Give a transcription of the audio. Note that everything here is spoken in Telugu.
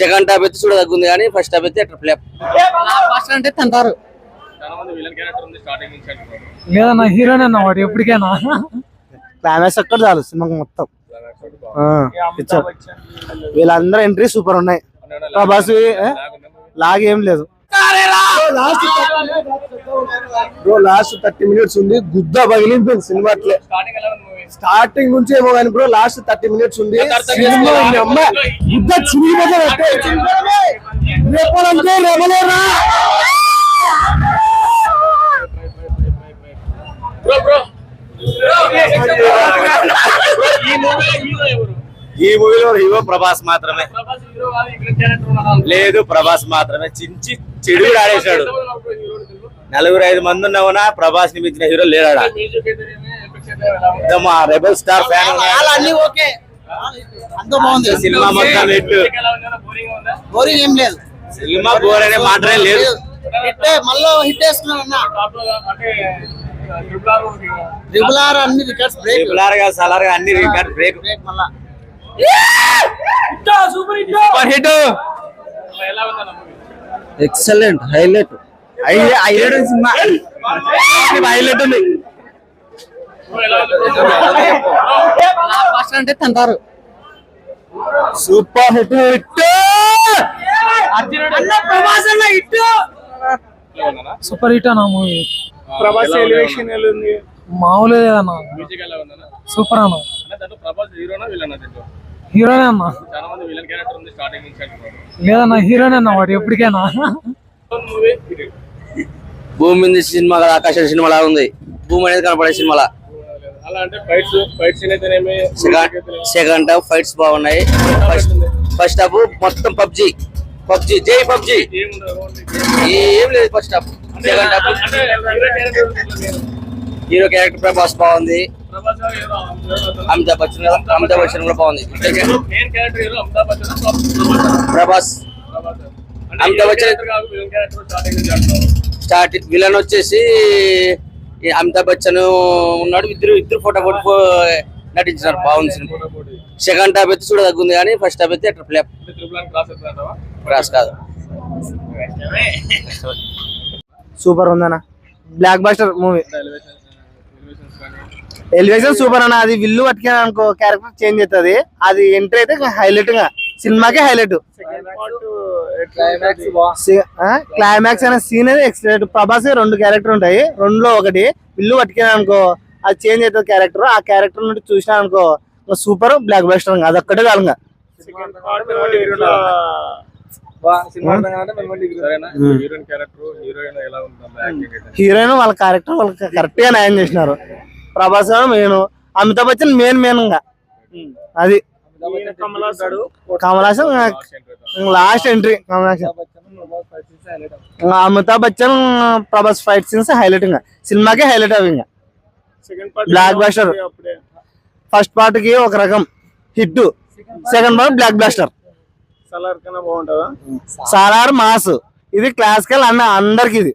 సెకండ్ హాఫ్ అయితే చూడ తగ్గుంది కానీ ఫస్ట్ హాఫ్ అయితే అట్లా ఫ్లాప్ ఫస్ట్ అంటే తంటారు. చాలా మంది విలన్ క్యారెక్టర్ ఉంది స్టార్టింగ్ నుంచి అంటున్నారు లేదన్నా హీరోనే అన్న వాడు ఎప్పటికైనా. క్లైమాక్స్ ఒక్కటి చాలు సినిమాకి మొత్తం. వీళ్ళందరూ ఎంట్రీ సూపర్ ఉన్నాయి. ప్రభాస్ లాగ్ ఏం లేదు. బ్రో లాస్ట్ థర్టీ మినిట్స్ ఉంది. గుద్ద పగిలిపోయింది సినిమా అట్లే. స్టార్టింగ్ నుంచి ఏమో కానీ బ్రో లాస్ట్ థర్టీ మినిట్స్ ఉంది. సినిమా ఉంది, అమ్మ. గుద్ద చిరిగిపోతే రేపలంటే రెమలేరా బ్రో బ్రో. ఈ మూవీలో హీరో ప్రభాస్ మాత్రమే. లేదు ప్రభాస్ మాత్రమే. చించి చెడు ఆడేశాడు. నలుగురు ఐదు మంది ఉన్నవనా? ప్రభాస్ని మించిన హీరో లేడా మ్యూజిక్ అయితే ఎఫెక్ట్స్ అయితే ఎలా ఉంది మా రెబల్ స్టార్ ఫ్యాన్ అన్ని ఓకే. అంత బాగుంది. సినిమా మొత్తం బోరింగ్ ఏం లేదు. సినిమా బోర్ అనే మాటనే లేదు. హిట్ మళ్ళీ హిట్ వేస్తున్నాడు అన్న. టాప్లో అంటే ట్రిపుల్ ఆర్ ట్రిపుల్ ఆర్ అన్ని రికార్డ్స్ బ్రేక్ రెగ్యులర్గా సలార్గా అన్ని రికార్డ్ బ్రేక్ బ్రేక్ మళ్ళా. Super hit super hit excellent highlight highlight cinema. Highlight ఉంది. అంటే తంటారు super hit hit super hit అన్న మూవీ. ప్రభాస్ ఎలివేషన్ మామూలు అన్న. సూపర్ అన్న. అంటే దాంట్లో ప్రభాస్ హీరోనా అన్న. లేదన్నా హీరోనే అన్న వాడు ఎప్పటికైనా. మూవీ భూమి మీద సినిమా కదా ఆకాశ సినిమా లాగా ఉంది. భూమి అనేది కనపడే సినిమాలా? అలా అంటే ఫైట్స్ ఫైట్స్ అయితేనేమి? సెకండ్ హాఫ్ ఫైట్స్ బాగున్నాయి. ఫస్ట్ ఫస్ట్ హాఫ్ మొత్తం పబ్జి. పబ్జి జై పబ్జి. ఏం లేదు first half. Second half. Hero character Prabhas బాగుంది. అమితాబ్ బచ్చన్ అమితాబ్ బచ్చన్ కూడా బాగుంది. ప్రభాస్. అమితాబ్ బచ్చన్ స్టార్ట్ విలన్ వచ్చేసి అమితాబ్ బచ్చన్ ఉన్నాడు. ఇద్దరు ఇద్దరు ఫోటో ఫోటో నటించినారు. బాగుంది సినిమా. సెకండ్ హాఫ్ అయితే చూడ తగ్గుంది కానీ ఫస్ట్ హాఫ్ అయితే అట్లా ఫ్లాప్ క్రాస్ కాదు. సూపర్ ఉందన్న. Blockbuster movie elevation super అన్న అది విల్లు పట్టుకుని అనుకో క్యారెక్టర్ చేంజ్ అవుతుంది. అది ఎంట్రీ అయితే హైలైట్గా సినిమాకే హైలైట్ క్లైమాక్స్ అనే సీన్ అయితే ఎక్సలెంట్ ప్రభాస్ రెండు క్యారెక్టర్ ఉంటాయి. రెండులో ఒకటి విల్లు పట్టుకుని అనుకో అది చేంజ్ అవుతుంది క్యారెక్టర్ ఆ క్యారెక్టర్ నుండి చూసినా అనుకో సూపర్ బ్లాక్ బస్టర్ అది ఒక్కటే కాదు ఇంకా. సరేనా? హీరోయిన్ క్యారెక్టర్ హీరోయిన్ ఎలా ఉంది యాక్టింగ్ అయితే హీరోయిన్ వాళ్ళ క్యారెక్టర్ వాళ్ళకి కరెక్ట్గా న్యాయం చేసినారు. ప్రభాస్ మెయిన్ అమితాబ్ బచ్చన్ మెయిన్ మెయిన్గా అది. కమల్ హాసన్ లాస్ట్ ఎంట్రీ కమల్ హాసన్ ఇంకా Amitabh Bachchan Prabhas fight scenes highlight ఇంకా. సినిమాకే హైలైట్ అవి ఇంకా. బ్లాక్ బస్టర్ ఫస్ట్ పార్ట్కి ఒక రకం hit. Second part blockbuster Salaar కన్నా బాగుంటుందా? సాలార్ మాస్. ఇది క్లాసికల్ అన్న అందరికి ఇది.